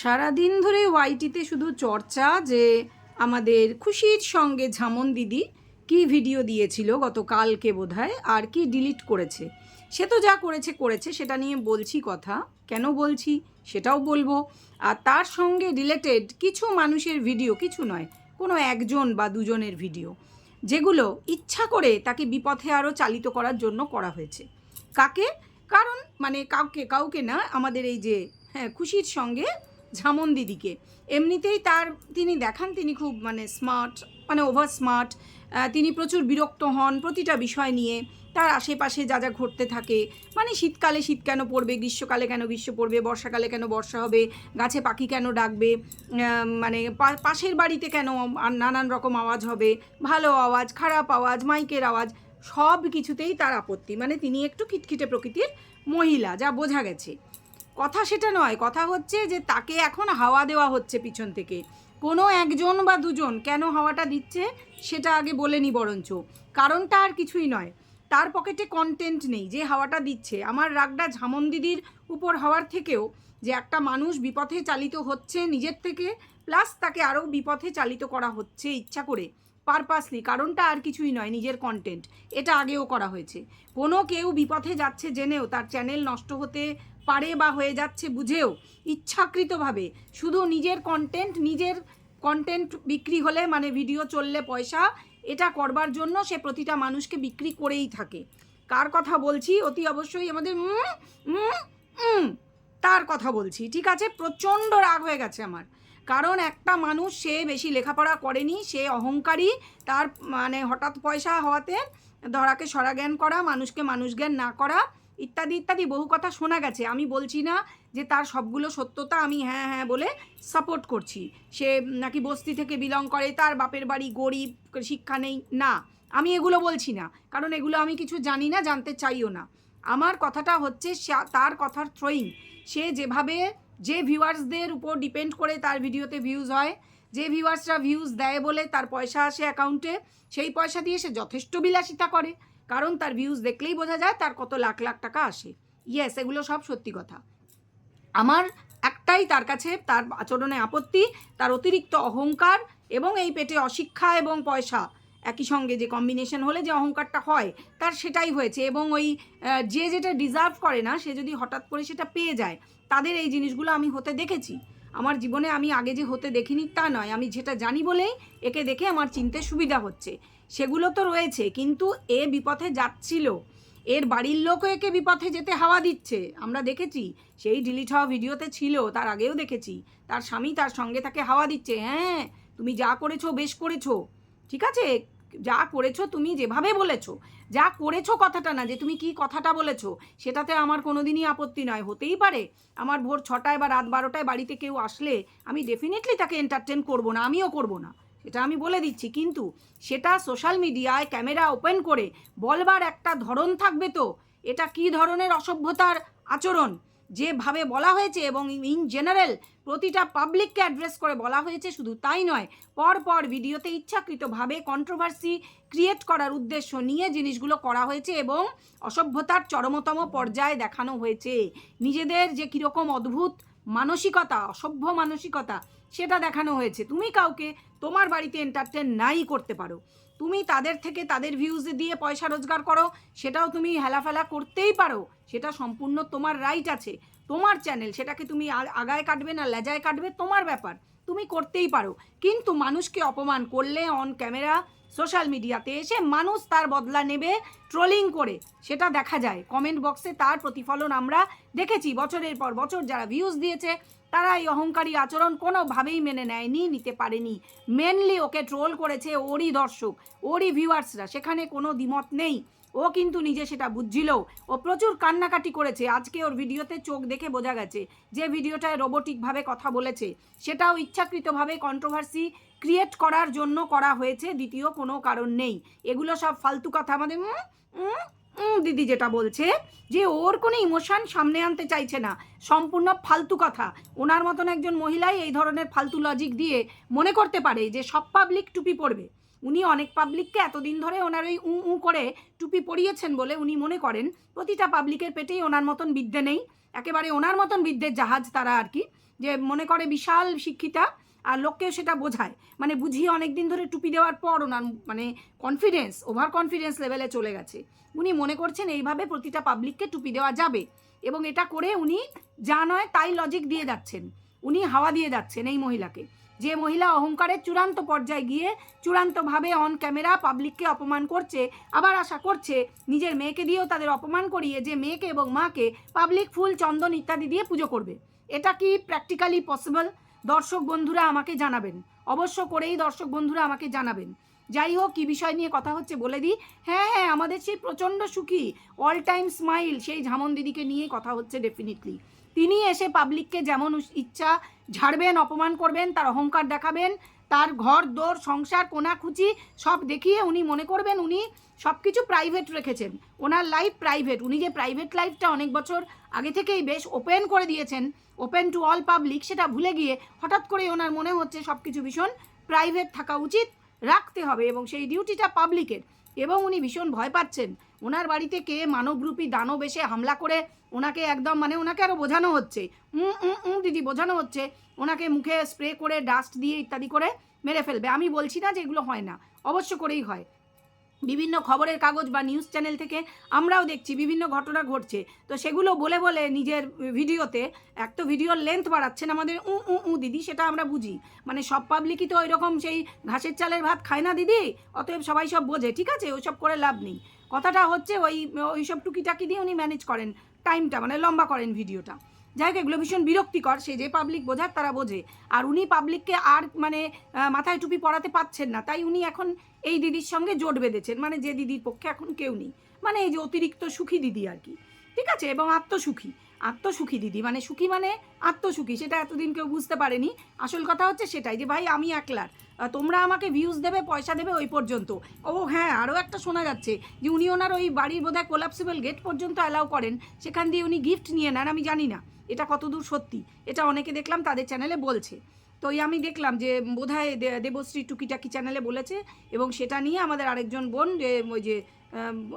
সারাদিন ধরে ওয়াইটিতে শুধু চর্চা যে আমাদের খুশির সঙ্গে ঝামন দিদি কি ভিডিও দিয়েছিল গতকালকে বোধহয়, আর কি ডিলিট করেছে। সে তো যা করেছে করেছে, সেটা নিয়ে বলছি কথা। কেন বলছি? সেটাও বলব। আর তার সঙ্গে রিলেটেড কিছু মানুষের ভিডিও কিছু নয়, কোনো একজন বা দুজনের ভিডিও যেগুলো ইচ্ছা করে তাকে বিপথে আরও চালিত করার জন্য করা হয়েছে। কাকে? কারণ মানে কাউকে কাউকে না, আমাদের এই যে হ্যাঁ খুশির সঙ্গে ঝামন দিদিকে এমনিতেই তার তিনি দেখান, তিনি খুব মানে স্মার্ট মানে ওভার স্মার্ট তিনি প্রচুর বিরক্ত হন প্রতিটা বিষয় নিয়ে। তার আশেপাশে যা যা ঘটতে থাকে মানে শীতকালে শীত কেন পড়বে, গ্রীষ্মকালে কেন গ্রীষ্ম পড়বে, বর্ষাকালে কেন বর্ষা হবে, গাছে পাখি কেন ডাকবে মানে পাশের বাড়িতে কেন নানান রকম আওয়াজ হবে, ভালো আওয়াজ, খারাপ আওয়াজ, মাইকের আওয়াজ, সব কিছুতেই তার আপত্তি। মানে তিনি একটু খিটখিটে প্রকৃতির মহিলা, যা বোঝা গেছে। কথা সেটা নয়, কথা হচ্ছে যে তাকে এখন হাওয়া দেওয়া হচ্ছে পিছন থেকে। কোনো একজন বা দুজন কেন হাওয়াটা দিচ্ছে সেটা আগে বলে নি বরঞ্চ। কারণটা আর কিছুই নয়। তার পকেটে কন্টেন্ট নেই যে হাওয়াটা দিচ্ছে। আমার রাগটা ঝামন দিদির উপর হওয়ার থেকেও যে একটা মানুষ বিপথে চালিত হচ্ছে নিজের থেকে প্লাস তাকে আরও বিপথে চালিত করা হচ্ছে ইচ্ছা করে পারপাসলি কারণটা আর কিছুই নয় নিজের কন্টেন্ট এটা আগেও করা হয়েছে। কোনো কেউ বিপথে যাচ্ছে জেনেও তার চ্যানেল নষ্ট হতে পারে বা হয়ে যাচ্ছে বুঝেও, ইচ্ছাকৃতভাবে। শুধু নিজের কন্টেন্ট নিজের কন্টেন্ট বিক্রি হলে মানে ভিডিও চললে পয়সা, এটা করবার জন্য সে প্রতিটা মানুষকে বিক্রি করেই থাকে। কার কথা বলছি? অতি অবশ্যই আমাদের তার কথা বলছি, ঠিক আছে? প্রচণ্ড রাগ হয়ে গেছে আমার। কারণ একটা মানুষ, সে বেশি লেখাপড়া করেনি, সে অহংকারী, তার মানে হঠাৎ পয়সা হওয়াতে ধরাকে সরা জ্ঞান করা, মানুষকে মানুষ জ্ঞান না করা ইত্যাদি ইত্যাদি বহু কথা শোনা গেছে। আমি বলছি না যে তার সবগুলো সত্যতা আমি হ্যাঁ হ্যাঁ বলে সাপোর্ট করছি। সে নাকি বস্তি থেকে বিলং করে, তার বাপের বাড়ি গরিব, শিক্ষা নেই। না, আমি এগুলো বলছি না। কারণ এগুলো আমি কিছু জানি না, জানতে চাইও না। আমার কথাটা হচ্ছে তার কথার থ্রোয়িং সে যেভাবে, যে ভিউয়ার্সদের উপর ডিপেন্ড করে তার ভিডিওতে ভিউজ হয়, যে ভিউয়ার্সরা ভিউজ দেয় বলে তার পয়সা আসে অ্যাকাউন্টে সেই পয়সা দিয়ে সে যথেষ্ট বিলাসিতা করে। কারণ তার ভিউজ দেখলেই বোঝা যায় তার কত লাখ লাখ টাকা আসে। ইয়েস এগুলো সব সত্যি কথা। আমার একটাই তার কাছে তার আচরণে আপত্তি, তার অতিরিক্ত অহংকার এবং এই পেটে অশিক্ষা এবং পয়সা। একই সঙ্গে যে কম্বিনেশন হলে যে অহংকারটা হয়, তার সেটাই হয়েছে এবং ওই যে যেটা ডিজার্ভ করে না, সে যদি হঠাৎ করে সেটা পেয়ে যায়, তাদের এই জিনিসগুলো আমি হতে দেখেছি। আমার জীবনে আমি আগে যে হতে দেখিনি তা নয়, আমি যেটা জানি বলেই একে দেখে আমার চিনতে সুবিধা হচ্ছে। সেগুলো তো রয়েছে, কিন্তু এ বিপথে যাচ্ছিল। এর বাড়ির লোকও একে বিপথে যেতে হাওয়া দিচ্ছে। আমরা দেখেছি, সেই ডিলিট হওয়া ভিডিওতে ছিল, তার আগেও দেখেছি। তার স্বামী তার সঙ্গে তাকে হাওয়া দিচ্ছে হ্যাঁ তুমি যা করেছ বেশ করেছ। ঠিক আছে? যা করেছ তুমি যেভাবে বলেছ। যা করেছ কথাটা না, যে তুমি কি কথাটা বলেছ, সেটাতে আমার কোনোদিনই আপত্তি নয়। হতেই পারে, আমার ভোর ছটায় বা রাত বারোটায় বাড়িতে কেউ আসলে আমি ডেফিনেটলি তাকে এন্টারটেন করব না, আমিও করব না। সেটা আমি বলে দিচ্ছি, কিন্তু সেটা সোশ্যাল মিডিয়ায় ক্যামেরা ওপেন করে বলবার একটা ধরন থাকবে তো। এটা কি ধরনের অসভ্যতার আচরণ? যেভাবে বলা হয়েছে এবং ইন জেনারেল প্রতিটা পাবলিককে অ্যাড্রেস করে বলা হয়েছে শুধু তাই নয় পর পর ভিডিওতে ইচ্ছাকৃতভাবে কন্ট্রোভার্সি ক্রিয়েট করার উদ্দেশ্য নিয়ে জিনিসগুলো করা হয়েছে এবং অসভ্যতার চরমতম পর্যায়ে দেখানো হয়েছে। নিজেদের যে কীরকম অদ্ভুত মানসিকতা, অসভ্য মানসিকতা সেটা দেখানো হয়েছে। তুমি কাউকে তোমার বাড়িতে এন্টারটেন নাই করতে পারো। তুমি তাদের থেকে তাদের ভিউজ দিয়ে পয়সা রোজগার করো, সেটাও তুমি হেলাফেলা করতেই পারো। সেটা সম্পূর্ণ তোমার রাইট আছে। তোমার চ্যানেল সেটাকে তুমি আগায় কাটবে না লেজায় কাটবে, তোমার ব্যাপার। তুমি করতেই পারো। কিন্তু মানুষকে অপমান করলে অন ক্যামেরা সোশ্যাল মিডিয়াতে এসে মানুষ তার বদলা নেবে ট্রোলিং করে। সেটা দেখা যায়। কমেন্ট বক্সে তার প্রতিফলন আমরা দেখেছি। বছরের পর বছর যারা ভিউজ দিয়েছে তারা এই অহংকারী আচরণ কোনোভাবেই মেনে নেয়নি, নিতে পারেনি। মেনলি ওকে ট্রোল করেছে ওরই দর্শক, ওরই ভিউয়ার্সরা সেখানে কোনো দ্বিমত নেই। ও কিন্তু নিজে সেটা বুঝছিল। ও প্রচুর কান্নাকাটি করেছে। আজকে ওর ভিডিওতে চোখ দেখে বোঝা গেছে যে ভিডিওটায় রোবোটিকভাবে কথা বলেছে। সেটাও ইচ্ছাকৃতভাবে কন্ট্রোভার্সি ক্রিয়েট করার জন্য করা হয়েছে, দ্বিতীয় কোনো কারণ নেই। এগুলো সব ফালতু কথা। আমাদের দিদি যেটা বলছে যে ওর কোনো ইমোশন সামনে আনতে চাইছে না। সম্পূর্ণ ফালতু কথা। ওনার মতন একজন মহিলাই এই ধরনের ফালতু লজিক দিয়ে মনে করতে পারে যে সব পাবলিক টুপি পরবে। উনি অনেক পাবলিককে এতদিন ধরে ওনার ওই উঁ উঁ করে টুপি পরিয়েছেন বলে উনি মনে করেন। প্রতিটা পাবলিকের পেটেই ওনার মতন বিদ্যে নেই। একেবারে ওনার মতন বিদ্যের জাহাজ তারা আর কি। যে মনে করে বিশাল শিক্ষিতা আর লোককেও সেটা বোঝায়। মানে বুঝিয়ে অনেক দিন ধরে টুপি দেওয়ার পর ওনার মানে কনফিডেন্স ওভার কনফিডেন্স লেভেলে চলে গেছে। উনি মনে করছেন এইভাবে প্রতিটা পাবলিককে টুপি দেওয়া যাবে। এবং এটা করে উনি যা নয় তাই লজিক দিয়ে যাচ্ছেন। উনি হাওয়া দিয়ে যাচ্ছেন এই মহিলাকে। যে মহিলা অহংকারের চূড়ান্ত পর্যায়ে গিয়ে চূড়ান্তভাবে অন ক্যামেরা পাবলিককে অপমান করছে, আবার আশা করছে নিজের মেয়েকে দিয়েও তাদের অপমান করিয়ে যে মেয়েকে এবং মাকে পাবলিক ফুল, চন্দন ইত্যাদি দিয়ে পুজো করবে। এটা কি প্র্যাকটিক্যালি পসিবল দর্শক বন্ধুরা আমাকে জানাবেন। অবশ্য করেই দর্শক বন্ধুরা আমাকে জানাবেন। যাই হোক, কী বিষয় নিয়ে কথা হচ্ছে বলে দিই। হ্যাঁ হ্যাঁ আমাদের সেই প্রচণ্ড সুখী অল টাইম স্মাইল সেই ঝামন দিদিকে নিয়ে কথা হচ্ছে ডেফিনেটলি তিনি এসে পাবলিককে যেমন ইচ্ছা ঝাড়বেন, অপমান করবেন, তার অহংকার দেখাবেন, তার ঘর, দোর, সংসার কোনাকুচি সব দেখিয়ে উনি মনে করবেন উনি সব কিছু প্রাইভেট রেখেছেন। ওনার লাইফ প্রাইভেট উনি যে প্রাইভেট লাইফটা অনেক বছর আগে থেকেই বেশ ওপেন করে দিয়েছেন ওপেন টু অল পাবলিক সেটা ভুলে গিয়ে হঠাৎ করে ওনার মনে হচ্ছে সব কিছু ভীষণ প্রাইভেট থাকা উচিত। রাখতে হবে এবং সেই ডিউটিটা পাবলিকের। এবং উনি ভীষণ ভয় পাচ্ছেন। ওনার বাড়িতে কে মানবরূপী দানব এসে হামলা করে ওনাকে একদম মানে ওনাকে আরও বোঝানো হচ্ছে। উম দিদি, বোঝানো হচ্ছে। ওনাকে মুখে স্প্রে করে ডাস্ট দিয়ে ইত্যাদি করে মেরে ফেলবে। আমি বলছি না যে এগুলো হয় না। অবশ্য করেই হয়। বিভিন্ন খবরের কাগজ বা নিউজ চ্যানেল থেকে আমরাও দেখছি, বিভিন্ন ঘটনা ঘটছে। তো সেগুলো বলে বলে নিজের ভিডিওতে এক তো ভিডিওর লেন্থ বাড়াচ্ছেন আমাদের উ উ উ দিদি, সেটা আমরা বুঝি। মানে সব পাবলিকই তো ওই রকম সেই ঘাসের চালের ভাত খায় না দিদি, অতএব সবাই সব বোঝে, ঠিক আছে? ওইসব করে লাভ নেই। কথাটা হচ্ছে ওই, ওইসব টুকিটাকি দিয়ে উনি ম্যানেজ করেন টাইমটা মানে লম্বা করেন ভিডিওটা যাই হোক এগুলো ভীষণ বিরক্তিকর, সে যে পাবলিক বোঝার তারা বোঝে। আর উনি পাবলিককে আর মানে মাথায় টুপি পড়াতে পাচ্ছেন না। তাই উনি এখন এই দিদির সঙ্গে জোট বেঁধেছেন। মানে যে দিদির পক্ষে এখন কেউ নেই। মানে এই যে অতিরিক্ত সুখী দিদি আর কি। ঠিক আছে? এবং আত্মসুখী। আত্মসুখী দিদি মানে সুখী মানে আত্মসুখী, সেটা এতদিন কেউ বুঝতে পারেনি। আসল কথা হচ্ছে সেটাই যে, ভাই, আমি একলার। তোমরা আমাকে ভিউজ দেবে, পয়সা দেবে ওই পর্যন্ত। ও হ্যাঁ আরও একটা শোনা যাচ্ছে যে, উনি ওনার ওই বাড়ির বোধহয় কোলাপসিবল গেট পর্যন্ত অ্যালাউ করেন। সেখান দিয়ে উনি গিফট নিয়ে নেন, আমি জানি না। এটা কতদূর সত্যি? এটা অনেকে দেখলাম তাদের চ্যানেলে বলছে। তো এই আমি দেখলাম যে, বোধহয় দে- দেবশ্রী টুকিটাকি চ্যানেলে বলেছে এবং সেটা নিয়ে আমাদের আরেকজন বোন যে, ওই যে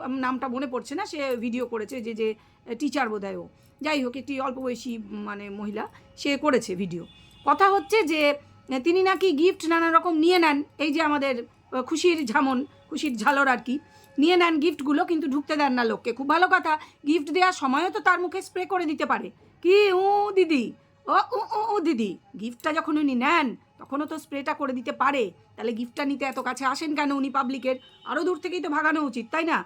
নামটা মনে পড়ছে না, সে ভিডিও করেছে যে যে টিচার বোধহয় ও। যাই হোক, একটি অল্প বয়সী মানে মহিলা, সে করেছে ভিডিও কথা হচ্ছে যে, তিনি নাকি গিফট নানা রকম নিয়ে নেন, এই যে আমাদের খুশির ঝামন, খুশির ঝালর আর কি, নিয়ে নেন গিফটগুলো কিন্তু ঢুকতে দেন না লোককে। খুব ভালো কথা গিফট দেওয়ার সময়ও তো তার মুখে স্প্রে করে দিতে পারে। কি? উ, দিদি? ও, উ উ দিদি গিফটটা যখন উনি নেন, তখনও তো স্প্রেটা করে দিতে পারে। তাহলে গিফটটা নিতে এত কাছে আসেন কেন উনি পাবলিকের আরও দূর থেকেই তো ভাগানো উচিত, তাই না?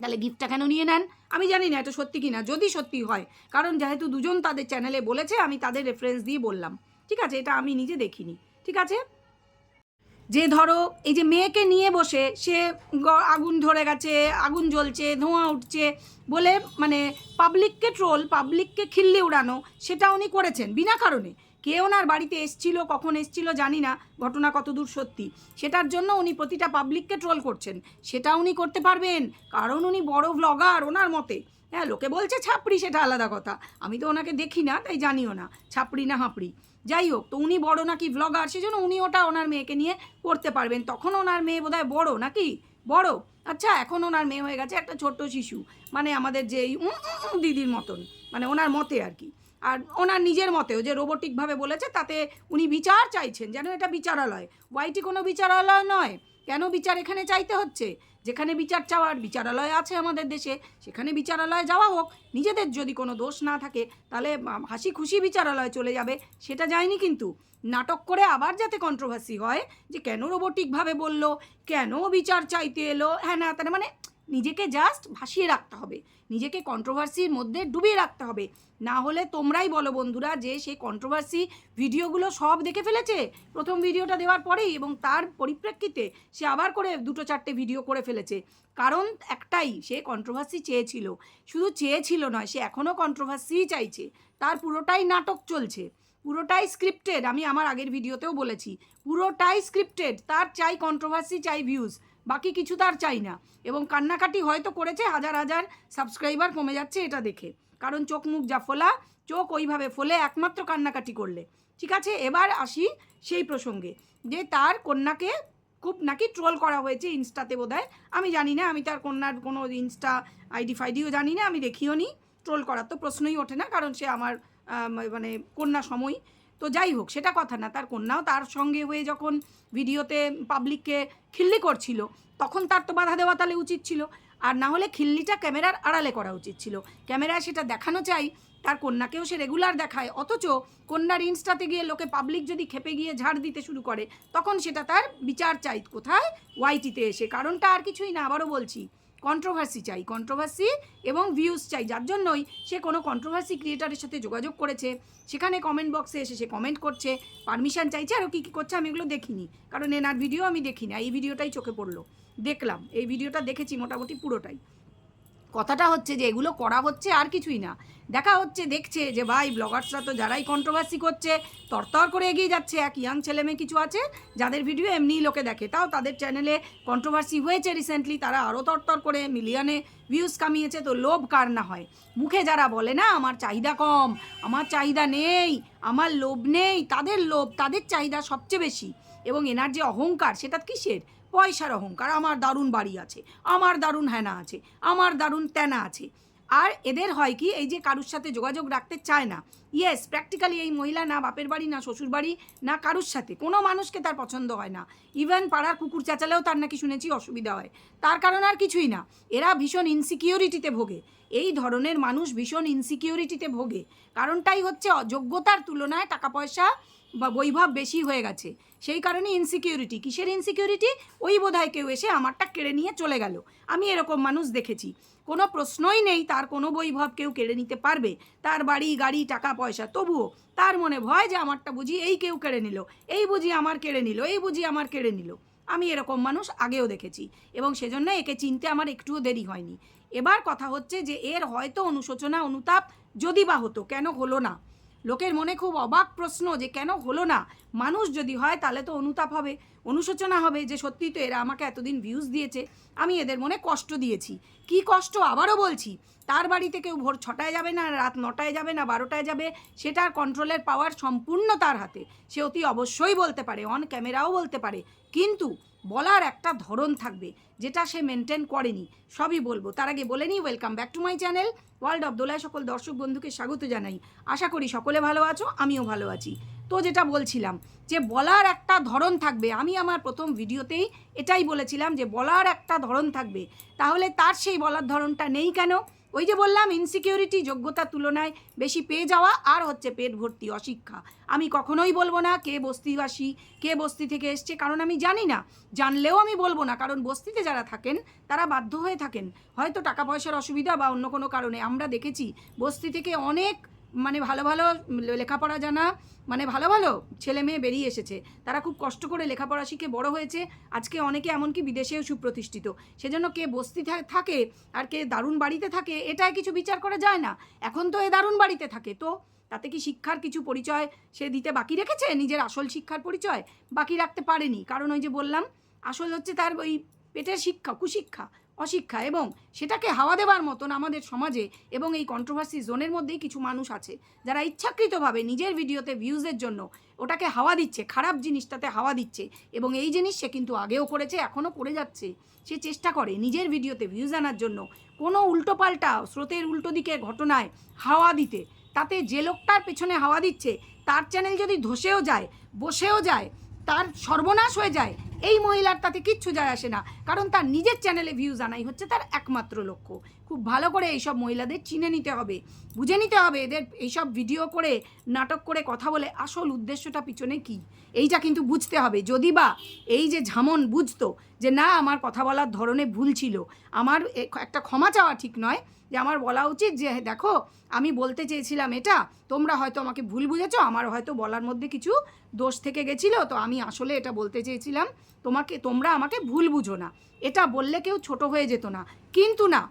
তাহলে গিফটটা কেন নিয়ে নেন? আমি জানি না এটা সত্যি কি না যদি সত্যি হয়। কারণ যেহেতু দুজন তাদের চ্যানেলে বলেছে, আমি তাদের রেফারেন্স দিয়ে বললাম। ঠিক আছে? এটা আমি নিজে দেখিনি। ঠিক আছে? যে ধরো, এই যে মেয়েকে নিয়ে বসে, সে আগুন ধরে গেছে, আগুন জ্বলছে, ধোঁয়া উঠছে বলে মানে পাবলিককে ট্রোল পাবলিককে খিল্লি উড়ানো, সেটা উনি করেছেন, বিনা কারণে। কে ওনার বাড়িতে এসছিল, কখন এসছিল জানি না, ঘটনা কতদূর সত্যি। সেটার জন্য উনি প্রতিটা পাবলিককে ট্রোল করছেন। সেটা উনি করতে পারবেন, কারণ উনি বড় ভ্লগার ওনার মতে। হ্যাঁ লোকে বলছে ছাপড়ি, সেটা আলাদা কথা। আমি তো ওনাকে দেখি না, তাই জানিও না, ছাপড়ি না হাঁপড়ি। যাই হোক, তো উনি বড় নাকি ভ্লগার সেজন্য উনি ওটা ওনার মেয়েকে নিয়ে করতে পারবেন। তখন ওনার মেয়ে বোধহয় বড় নাকি? বড়? আচ্ছা এখন ওনার মেয়ে হয়ে গেছে একটা ছোট্ট শিশু। মানে আমাদের যে দিদির মতন। মানে ওনার মতে আর কি। আর ওনার নিজের মতেও যে রোবোটিকভাবে বলেছে, তাতে উনি বিচার চাইছেন, যেন এটা বিচারালয়। ওয়াইটি কোনো বিচারালয় নয়। কেন বিচার এখানে চাইতে হচ্ছে? যেখানে বিচার চাওয়ার বিচারালয় আছে আমাদের দেশে, সেখানে বিচারালয়ে যাওয়া হোক। নিজেদের যদি কোনো দোষ না থাকে, তাহলে হাসি খুশি বিচারালয় চলে যাবে, সেটা যায়নি কিন্তু। নাটক করে আবার যাতে কন্ট্রোভার্সি হয়, যে কেন রোবোটিকভাবে বলল, কেন বিচার চাইতে এলো হ্যাঁ না তার মানে নিজেকে জাস্ট ভাসিয়ে রাখতে হবে। নিজেকে কন্ট্রোভার্সির মধ্যে ডুবিয়ে রাখতে হবে। না হলে তোমরাই বলো বন্ধুরা যে সেই কন্ট্রোভার্সি ভিডিওগুলো সব দেখে ফেলেছে। প্রথম ভিডিওটা দেওয়ার পরেই এবং তার পরিপ্রেক্ষিতে সে আবার করে দুটো চারটে ভিডিও করে ফেলেছে। কারণ একটাই, সে কন্ট্রোভার্সি চেয়েছিল। শুধু চেয়েছিল নয়, সে এখনও কন্ট্রোভার্সিই চাইছে। তার পুরোটাই নাটক চলছে। পুরোটাই স্ক্রিপ্টেড আমি আমার আগের ভিডিওতেও বলেছি। পুরোটাই স্ক্রিপ্টেড তার চাই কন্ট্রোভার্সি চাই ভিউজ বাকি কিছু তার চাই না। এবং কান্নাকাটি হয়তো করেছে হাজার হাজার সাবস্ক্রাইবার কমে যাচ্ছে এটা দেখে। কারণ চোখ মুখ যা ফোলা, চোখ ওইভাবে ফোলে, একমাত্র কান্নাকাটি করলে। ঠিক আছে, এবার আসি সেই প্রসঙ্গে। যে তার কন্যাকে খুব নাকি ট্রোল করা হয়েছে ইনস্টাতে বোধহয়। আমি জানি না, আমি তার কন্যার কোনো ইনস্টা আইডি ফাইডিও জানি না, আমি দেখিও নি। ট্রোল করার তো প্রশ্নই ওঠে না, কারণ সে আমার মানে কন্যা সময়। তো যাই হোক, সেটা কথা না, তার কন্যাও তার সঙ্গে হয়ে যখন ভিডিওতে পাবলিককে খিল্লি করছিল, তখন তার তো বাধা দেওয়া তাহলে উচিত ছিল। আর না হলে খিল্লিটা ক্যামেরার আড়ালে করা উচিত ছিল। ক্যামেরায় সেটা দেখানো চাই, তার কন্যাকেও সে রেগুলার দেখায়, অথচ কন্যার ইনস্টাতে গিয়ে লোকে পাবলিক যদি খেপে গিয়ে ঝাড় দিতে শুরু করে, তখন সেটা তার বিচার চাই কোথায়? ওয়াইটিতে এসে। কারণটা আর কিছুই না, আবারও বলছি। কন্ট্রোভার্সি চাই কন্ট্রোভার্সি এবং ভিউজ চাই, যার জন্যই সে কোনো কন্ট্রোভার্সি ক্রিয়েটারের সাথে যোগাযোগ করেছে। সেখানে কমেন্ট বক্সে এসে সে কমেন্ট করছে পারমিশন চাইছে আরও কী কী করছে আমি এগুলো দেখিনি, কারণ এনার ভিডিও আমি দেখিনি এই ভিডিওটাই চোখে পড়ল। দেখলাম, এই ভিডিওটা দেখেছি মোটামুটি পুরোটাই। কথাটা হচ্ছে যে এগুলো করা হচ্ছে আর কিছুই না। দেখা হচ্ছে, দেখছে যে ভাই ব্লগার্সরা তো যারাই কন্ট্রোভার্সি করছে, তরতর করে এগিয়ে যাচ্ছে। এক ইয়াং ছেলে মেয়ে কিছু আছে, যাদের ভিডিও এমনিই লোকে দেখে। তাও তাদের চ্যানেলে কন্ট্রোভার্সি হয়েছে রিসেন্টলি তারা আরও তরতর করে মিলিয়নে ভিউজ কামিয়েছে, তো লোভ কার না হয়? মুখে যারা বলে, না, আমার চাহিদা কম, আমার চাহিদা নেই, আমার লোভ নেই, তাদের লোভ, তাদের চাহিদা সবচেয়ে বেশি। এবং এনার যে অহংকার, সেটা কিসের? পয়সার অহংকার, আমার দারুণ বাড়ি আছে, আমার দারুণ হ্যানা আছে, আমার দারুণ তেনা আছে। আর এদের হয় কি, এই যে কারুর সাথে যোগাযোগ রাখতে চায় না ইয়েস প্র্যাকটিক্যালি এই মহিলা না বাপের বাড়ি, না শ্বশুর বাড়ি, না কারুর সাথে, কোনো মানুষকে তার পছন্দ হয় না। ইভেন পাড়ার কুকুর চেঁচালেও তার নাকি শুনেছি অসুবিধা হয়। তার কারণ আর কিছুই না, এরা ভীষণ ইনসিকিউরিটিতে ভোগে। এই ধরনের মানুষ ভীষণ ইনসিকিউরিটিতে ভোগে। কারণটাই হচ্ছে অযোগ্যতার তুলনায় টাকা পয়সা বা বৈভব বেশি হয়ে গেছে। সেই কারণে ইনসিকিউরিটি কিসের ইনসিকিউরিটি ওই বোধহয় কেউ এসে আমারটা কেড়ে নিয়ে চলে গেল। আমি এরকম মানুষ দেখেছি। কোনো প্রশ্নই নেই, তার কোনো বৈভব কেউ কেড়ে নিতে পারবে। তার বাড়ি, গাড়ি, টাকা, পয়সা, তবুও তার মনে ভয় যে আমারটা বুঝি এই কেউ কেড়ে নিল। এই বুঝি আমার কেড়ে নিল, এই বুঝি আমার কেড়ে নিল। আমি এরকম মানুষ আগেও দেখেছি এবং সেজন্য একে চিনতে আমার একটুও দেরি হয়নি। এবার কথা হচ্ছে যে এর হয়তো অনুশোচনা, অনুতাপ যদি বা হতো, কেন হলো না? লোকের মনে খুব অবাক প্রশ্ন যে কেন হলো না? মানুষ যদি হয় তাহলে তো অনুতাপ হবে, অনুশোচনা হবে যে সত্যি তো এরা আমাকে এতদিন ভিউজ দিয়েছে, আমি এদের মনে কষ্ট দিয়েছি। কি কষ্ট? আবারও বলছি, তার বাড়িতে কেউ ভোর ছটায় যাবে না, রাত নটায় যাবে না, বারোটায় যাবে সেটার কন্ট্রোলের পাওয়ার সম্পূর্ণ তার হাতে। সে অতি অবশ্যই বলতে পারে অন ক্যামেরাও বলতে পারে। কিন্তু বলার একটা ধরন থাকবে, যেটা সে মেনটেন করেনি। সবই বলব। তার আগে বলে নিই welcome back to my channel world of দোলায় সকল দর্শক বন্ধুকে স্বাগত জানাই। আশা করি সকলে ভালো আছো, আমিও ভালো আছি। তো যেটা বলছিলাম, যে বলার একটা ধরন থাকবে, আমি আমার প্রথম ভিডিওতেই এটাই বলেছিলাম যে বলার একটা ধরন থাকবে। তাহলে তার সেই বলার ধরনটা নেই কেন? ওই যে বললাম ইনসিকিউরিটি যোগ্যতা তুলনায় বেশি পেয়ে যাওয়া আর হচ্ছে পেট ভর্তি অশিক্ষা। আমি কখনোই বলব না কে বস্তিবাসী, কে বস্তি থেকে এসছে, কারণ আমি জানি না। জানলেও আমি বলব না, কারণ বস্তিতে যারা থাকেন, তারা বাধ্য হয়ে থাকেন। হয়তো টাকা পয়সার অসুবিধা বা অন্য কোনো কারণে। আমরা দেখেছি, বস্তি থেকে অনেক মানে ভালো ভালো লেখাপড়া জানা মানে ভালো ভালো ছেলে মেয়ে বেরিয়ে এসেছে। তারা খুব কষ্ট করে লেখাপড়া শিখে বড় হয়েছে। আজকে অনেকে এমনকি বিদেশেও সুপ্রতিষ্ঠিত। সেজন্য কে বস্তি থাকে আর কে দারুণ বাড়িতে থাকে, এটাই কিছু বিচার করা যায় না। এখন তো এ দারুণ বাড়িতে থাকে। তো তাতে কি শিক্ষার কিছু পরিচয় সে দিতে বাকি রেখেছে? নিজের আসল শিক্ষার পরিচয় বাকি রাখতে পারেনি। কারণ ওই যে বললাম, আসল হচ্ছে তার ওই পেটের শিক্ষা, কুশিক্ষা। অশিক্ষা এবং সেটাকে হাওয়া দেওয়ার মতন আমাদের সমাজে এবং এই কন্ট্রোভার্সি জোনের মধ্যেই কিছু মানুষ আছে, যারা ইচ্ছাকৃতভাবে নিজের ভিডিওতে ভিউজের জন্য ওটাকে হাওয়া দিচ্ছে, খারাপ জিনিসটাতে হাওয়া দিচ্ছে এবং এই জিনিস সে কিন্তু আগেও করেছে এখনও করে যাচ্ছে। সে চেষ্টা করে নিজের ভিডিওতে ভিউজ আনার জন্য কোনো উল্টোপাল্টা স্রোতের উল্টো দিকে ঘটনায় হাওয়া দিতে। তাতে যে লোকটার পেছনে হাওয়া দিচ্ছে, তার চ্যানেল যদি ধসেও যায়, বসেও যায়, তার সর্বনাশ হয়ে যায় এই মহিলার তাতে কিচ্ছু যায় আসে না। কারণ তার নিজের চ্যানেলে ভিউজ আনাই হচ্ছে তার একমাত্র লক্ষ্য। খুব ভালো করে এইসব মহিলাদের চিনে নিতে হবে, বুঝে নিতে হবে এদের এইসব ভিডিও করে, নাটক করে কথা বলে আসল উদ্দেশ্যটা পিছনে কি? এইটা কিন্তু বুঝতে হবে। যদি বা এই যে ঝামন বুঝতো যে না, আমার কথা বলার ধরনে ভুল ছিল, আমার একটা ক্ষমা চাওয়া ঠিক নয়, যে আমার বলা উচিত যে দেখো, আমি বলতে চেয়েছিলাম এটা, তোমরা হয়তো আমাকে ভুল বুঝেছ, আমার হয়তো বলার মধ্যে কিছু দোষ থেকে গেছিল, তো আমি আসলে এটা বলতে চেয়েছিলাম। তোমাকে, তোমরা আমাকে ভুল বুঝো না। এটা বললে কেউ ছোট হয়ে যেত না। কিন্তু না,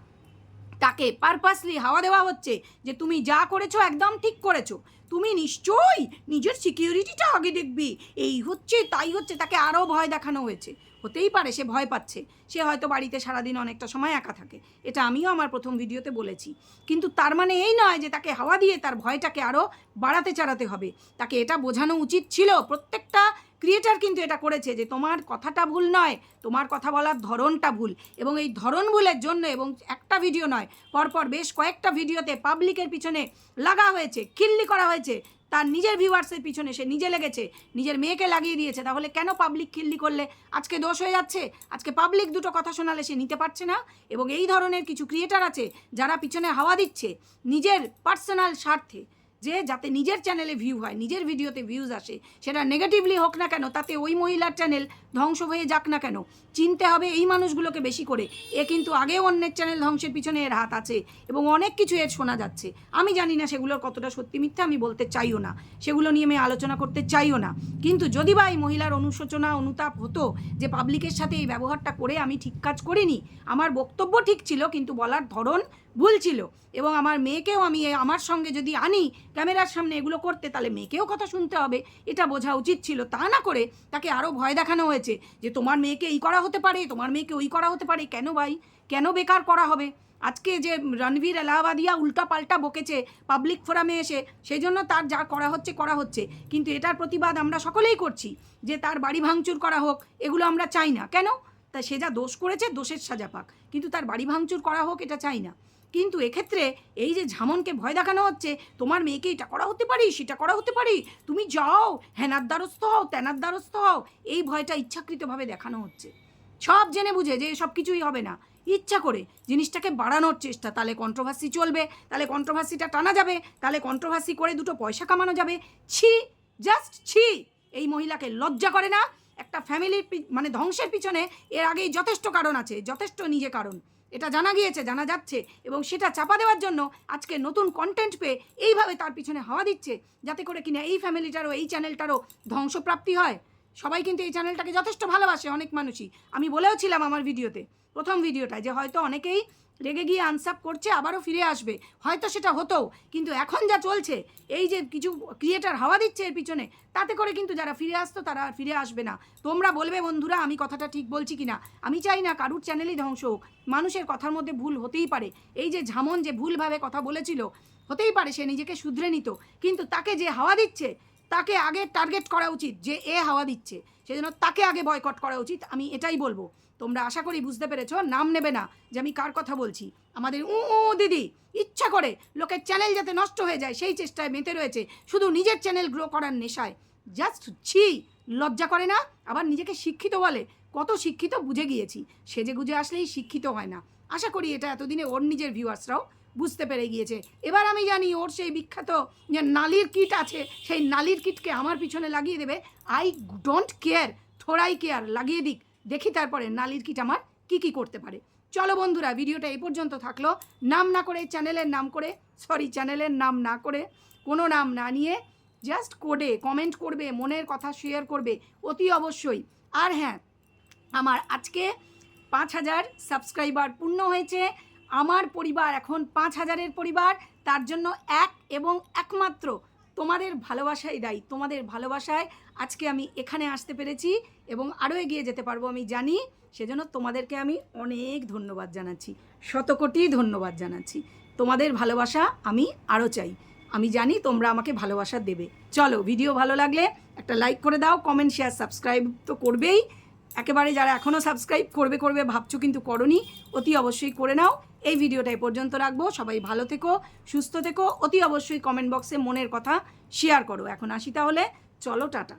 তাকে পারপাসলি হাওয়া দেওয়া হচ্ছে যে তুমি যা করেছ একদম ঠিক করেছ। তুমি নিশ্চয়ই নিজের সিকিউরিটিটা আগে দেখবি। এই হচ্ছে, তাই হচ্ছে, তাকে আরও ভয় দেখানো হয়েছে। হতেই পারে, সে ভয় পাচ্ছে। সে হয়তো বাড়িতে সারাদিন অনেকটা সময় একা থাকে। এটা আমিও আমার প্রথম ভিডিওতে বলেছি। কিন্তু তার মানে এই নয় যে তাকে হাওয়া দিয়ে তার ভয়টাকে আরও বাড়াতে চাড়াতে হবে। তাকে এটা বোঝানো উচিত ছিল। প্রত্যেকটা ক্রিয়েটার কিন্তু এটা করেছে যে তোমার কথাটা ভুল নয়, তোমার কথা বলার ধরনটা ভুল। এবং এই ধরন ভুলের জন্য এবং একটা ভিডিও নয়, পরপর বেশ কয়েকটা ভিডিওতে পাবলিকের পিছনে লাগা হয়েছে কিল্লি করা হয়েছে। তার নিজের ভিউয়ার্সের পিছনে সে নিজে লেগেছে, নিজের মেয়েকে লাগিয়ে দিয়েছে, তাহলে কেন পাবলিক খিল্লি করলে? আজকে দোষ হয়ে যাচ্ছে, আজকে পাবলিক দুটো কথা শোনালে সে নিতে পারছে না, এবং এই ধরনের কিছু ক্রিয়েটার আছে যারা পিছনে হাওয়া দিচ্ছে নিজের পার্সোনাল স্বার্থে। যে যাতে নিজের চ্যানেলে ভিউ হয়, নিজের ভিডিওতে ভিউজ আসে, সেটা নেগেটিভলি হোক না কেন, তাতে ওই মহিলার চ্যানেল ধ্বংস হয়ে যাক না কেন, চিনতে হবে এই মানুষগুলোকে বেশি করে। এ কিন্তু আগেও অন্যের চ্যানেল ধ্বংসের পিছনে এর হাত আছে, এবং অনেক কিছু এর শোনা যাচ্ছে। আমি জানি না সেগুলোর কতটা সত্যি মিথ্যা, আমি বলতে চাইও না। সেগুলো নিয়ে আমি আলোচনা করতে চাইও না। কিন্তু যদি বা এই মহিলার অনুশোচনা, অনুতাপ হতো যে পাবলিকের সাথে এই ব্যবহারটা করে আমি ঠিক কাজ করিনি, আমার বক্তব্য ঠিক ছিল, কিন্তু বলার ধরন ভুল ছিল। এবং আমার মেয়েকেও আমি আমার সঙ্গে যদি আনি ক্যামেরার সামনে এগুলো করতে, তাহলে মেয়েকেও কথা শুনতে হবে। এটা বোঝা উচিত ছিল। তা না করে তাকে আরও ভয় দেখানো হয়েছে যে তোমার মেয়েকে এই করা হতে পারে, তোমার মেয়েকে ওই করা হতে পারে। কেন ভাই? কেন বেকার করা হবে? আজকে যে রণবীর এলাহাবাদিয়া উল্টাপাল্টা বকেছে পাবলিক ফোরামে এসে, সেই জন্য তার যা করা হচ্ছে করা হচ্ছে। কিন্তু এটার প্রতিবাদ আমরা সকলেই করছি যে তার বাড়ি ভাঙচুর করা হোক, এগুলো আমরা চাই না। কেন? তা সে যা দোষ করেছে, দোষের সাজা পাক। কিন্তু তার বাড়ি ভাঙচুর করা হোক, এটা চাই না। কিন্তু এক্ষেত্রে এই যে ঝামনকে ভয় দেখানো হচ্ছে, তোমার মেয়েকে এটা করা হতে পারি, সেটা করা হতে পারি। তুমি যাও হ্যানার দ্বারস্থ হও, তেনার দ্বারস্থ হও। এই ভয়টা ইচ্ছাকৃতভাবে দেখানো হচ্ছে। সব জেনে বুঝে যে সব কিছুই হবে না। ইচ্ছা করে জিনিসটাকে বাড়ানোর চেষ্টা, তাহলে কন্ট্রোভার্সি চলবে, তাহলে কন্ট্রোভার্সিটা টানা যাবে, তাহলে কন্ট্রোভার্সি করে দুটো পয়সা কামানো যাবে। ছি জাস্ট ছি। এই মহিলাকে লজ্জা করে না। একটা ফ্যামিলির মানে ধ্বংসের পিছনে এর আগেই যথেষ্ট কারণ আছে, যথেষ্ট নিজে কারণ। এটা জানা গিয়েছে, জানা যাচ্ছে এবং সেটা চাপা দেওয়ার জন্য আজকে নতুন কন্টেন্ট পেয়ে এইভাবে তার পিছনে হাওয়া দিচ্ছে যাতে করে কিনা এই ফ্যামিলিটারও এই চ্যানেলটারও ধ্বংসপ্রাপ্তি হয়। সবাই কিন্তু এই চ্যানেলটাকে যথেষ্ট ভালোবাসে অনেক মানুষই। আমি বলেও ছিলাম আমার ভিডিওতে, প্রথম ভিডিওটায় যে হয়তো অনেকেই রেগে গিয়ে আনসাপ করছে, আবারও ফিরে আসবে। হয়তো সেটা হতো কিন্তু এখন যা চলছে, এই যে কিছু ক্রিয়েটার হাওয়া দিচ্ছে এর পিছনে, তাতে করে কিন্তু যারা ফিরে আসতো তারা আর ফিরে আসবে না। তোমরা বলবে, বন্ধুরা, আমি কথাটা ঠিক বলছি কি না আমি চাই না কারুর চ্যানেলই ধ্বংস হোক। মানুষের কথার মধ্যে ভুল হতেই পারে। এই যে ঝামন যে ভুলভাবে কথা বলেছিল, হতেই পারে সে নিজেকে শুধরে নিত। কিন্তু তাকে যে হাওয়া দিচ্ছে, তাকে আগে টার্গেট করা উচিত, যে এ হাওয়া দিচ্ছে। সেজন্য তাকে আগে বয়কট করা উচিত, আমি এটাই বলব। তোমরা আশা করি বুঝতে পেরেছ, নাম নেবে না যে আমি কার কথা বলছি। আমাদের উ দিদি, ইচ্ছা করে লোকের চ্যানেল যাতে নষ্ট হয়ে যায়, সেই চেষ্টায় মেতে রয়েছে। শুধু নিজের চ্যানেল গ্রো করার নেশায়। জাস্ট ছি, লজ্জা করে না, আবার নিজেকে শিক্ষিত বলে। কত শিক্ষিত বুঝে গিয়েছি। সেজে গুজে আসলেই শিক্ষিত হয় না। আশা করি এটা এতদিনে ওর নিজের ভিউয়ার্সরাও বুঝতে পেরে গিয়েছে। এবার আমি জানি ওর সেই বিখ্যাত যে নালির কিট আছে, সেই নালির কিটকে আমার পিছনে লাগিয়ে দেবে। আই ডোন্ট কেয়ার, থোড়াই কেয়ার, লাগিয়ে দিক। দেখি তারপরে নালির কিট আমার কি কি করতে পারে। চলো বন্ধুরা, ভিডিওটা এই পর্যন্ত থাকল। নাম না করে চ্যানেলের নাম করে সরি চ্যানেলের নাম না করে, কোনো নাম না নিয়ে জাস্ট কোডে কমেন্ট করবে, মনের কথা শেয়ার করবে, অতি অবশ্যই। আর হ্যাঁ আমার আজকে পাঁচ হাজার সাবস্ক্রাইবার পূর্ণ হয়েছে। আমার পরিবার এখন পাঁচ হাজারের পরিবার, তার জন্য এক এবং একমাত্র তোমাদের ভালোবাসাই দায়ী, তোমাদের ভালোবাসায় আজকে আমি এখানে আসতে পেরেছি এবং আরও এগিয়ে যেতে পারব আমি জানি, সেজন্য তোমাদেরকে আমি অনেক ধন্যবাদ জানাচ্ছি, শতকোটি ধন্যবাদ জানাচ্ছি। তোমাদের ভালোবাসা আমি আরও চাই, আমি জানি তোমরা আমাকে ভালোবাসা দেবে। চলো, ভিডিও ভালো লাগলে একটা লাইক করে দাও, কমেন্ট, শেয়ার, সাবস্ক্রাইব তো করবেই। একেবারে যারা এখনও সাবস্ক্রাইব করবে করবে, ভাবছ কিন্তু করনি, অতি অবশ্যই করে নাও। এই ভিডিওটা পর্যন্ত রাখব। সবাই ভালো থেকো, সুস্থ থেকো। অতি অবশ্যই কমেন্ট বক্সে মনের কথা শেয়ার করো। এখন আসি তাহলে। চলো, টাটা।